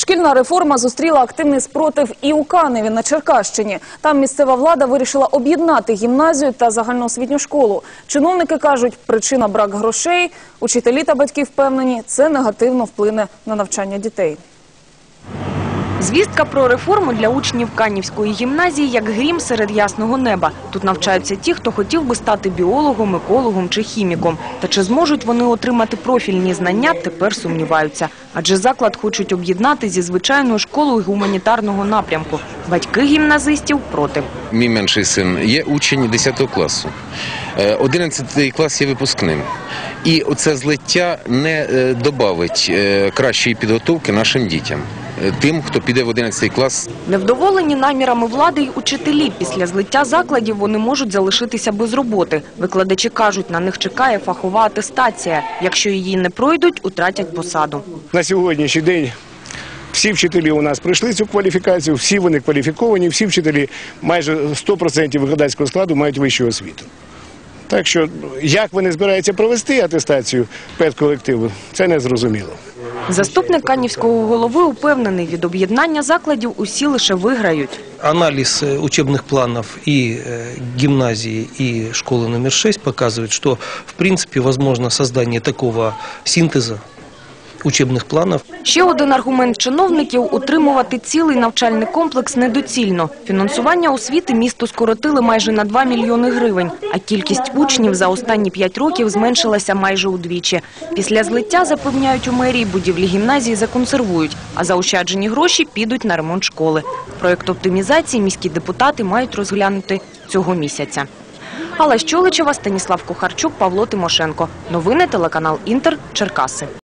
Шкільна реформа зустріла активний спротив і у Каневі на Черкащині. Там місцева влада вирішила об'єднати гімназію та загальноосвітню школу. Чиновники кажуть, причина брак грошей. Учителі та батьки впевнені, це негативно вплине на навчання дітей. Звістка про реформу для учнів Канівської гімназії як грім серед ясного неба. Тут навчаються ті, хто хотів би стати біологом, екологом чи хіміком. Та чи зможуть вони отримати профільні знання, тепер сумніваються. Адже заклад хочуть об'єднати зі звичайною школою гуманітарного напрямку. Батьки гімназистів проти. Мій менший син є учень 10 класу. Е, 11 клас є випускним. І оце злиття не е, добавить е, кращої підготовки нашим дітям. Е, Тим, хто піде в 11 клас, Невдоволені намірами влади й учителі. Після злиття закладів вони можуть залишитися без роботи. Викладачі кажуть, на них чекає фахова атестація. Якщо її не пройдуть, утратять посаду. На сьогоднішній день всі вчителі у нас пройшли цю кваліфікацію, всі вони кваліфіковані, всі вчителі майже 100% викладацького складу мають вищу освіту. Так що, як вони збираються провести атестацію педколективу, це не зрозуміло. Заступник Канівського голови упевнений, від об'єднання закладів усі лише виграють. Анализ э, учебных планов и э, гимназии, и школы номер 6 показывает, что в принципе возможно создание такого синтеза учебных планов. Ще один аргумент чиновників – утримувати цілий навчальний комплекс недоцільно. Фінансування освіти місто скоротили майже на 2 мільйони гривень, а кількість учнів за останні 5 років зменшилася майже удвічі. Після злиття, запевняють у мерії, будівлі гімназії законсервують, а заощаджені гроші підуть на ремонт школи. Проєкт оптимізації міські депутати мають розглянути цього місяця. Алла Щоличева, Станіслав Кухарчук, Павло Тимошенко. Новини телеканал Інтер, Черкаси.